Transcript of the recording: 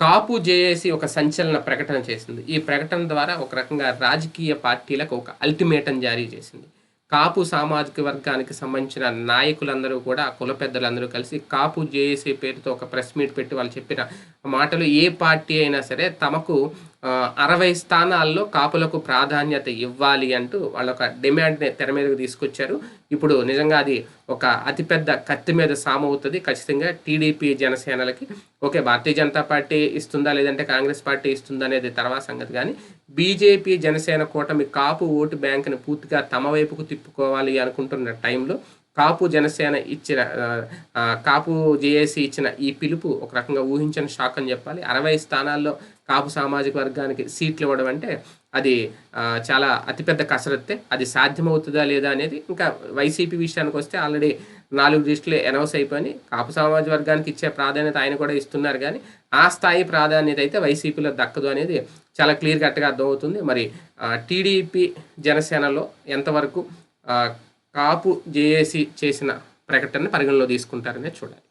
కాపు JAC ఒక సంచలన ప్రకటన చేసింది. ఈ ప్రకటన ద్వారా ఒక రకంగా రాజకీయ పార్టీలకు ఒక అల్టిమేటం జారీ చేసింది. కాపు సామాజిక వర్గానికి సంబంధించిన నాయకులందరూ కూడా కుల పెద్దలందరూ కలిసి కాపు జేఏసీ పేరుతో ఒక ప్రెస్ మీట్ పెట్టి వాళ్ళు చెప్పిన మాటలు ఏ పార్టీ అయినా సరే తమకు అరవై స్థానాల్లో కాపులకు ప్రాధాన్యత ఇవ్వాలి అంటూ వాళ్ళ ఒక డిమాండ్ని తెర మీదకు తీసుకొచ్చారు. ఇప్పుడు నిజంగా అది ఒక అతిపెద్ద కత్తి మీద సామవుతుంది. ఖచ్చితంగా టీడీపీ జనసేనలకి ఓకే భారతీయ జనతా పార్టీ ఇస్తుందా లేదంటే కాంగ్రెస్ పార్టీ ఇస్తుందా అనేది తర్వాత సంగతి. కానీ బీజేపీ జనసేన కూటమి కాపు ఓటు బ్యాంకుని పూర్తిగా తమ వైపుకు తిప్పుకోవాలి అనుకుంటున్న టైంలో కాపు జనసేన ఇచ్చిన కాపు జేఏసీ ఇచ్చిన ఈ పిలుపు ఒక రకంగా ఊహించని షాక్ అని చెప్పాలి. అరవై స్థానాల్లో కాపు సామాజిక వర్గానికి సీట్లు ఇవ్వడం అంటే అది చాలా అతిపెద్ద కసరత్తే. అది సాధ్యమవుతుందా లేదా అనేది ఇంకా వైసీపీ విషయానికి వస్తే ఆల్రెడీ నాలుగు లిస్టులు అనౌన్స్ అయిపోయి కాపు సామాజిక వర్గానికి ఇచ్చే ప్రాధాన్యత ఆయన కూడా ఇస్తున్నారు కానీ ఆ స్థాయి ప్రాధాన్యత అయితే వైసీపీలో దక్కదు అనేది చాలా క్లియర్ కట్గా అర్థమవుతుంది. మరి టీడీపీ జనసేనలో ఎంతవరకు కాపు జేఏసీ చేసిన ప్రకటనని పరిగణలో తీసుకుంటారనే చూడాలి.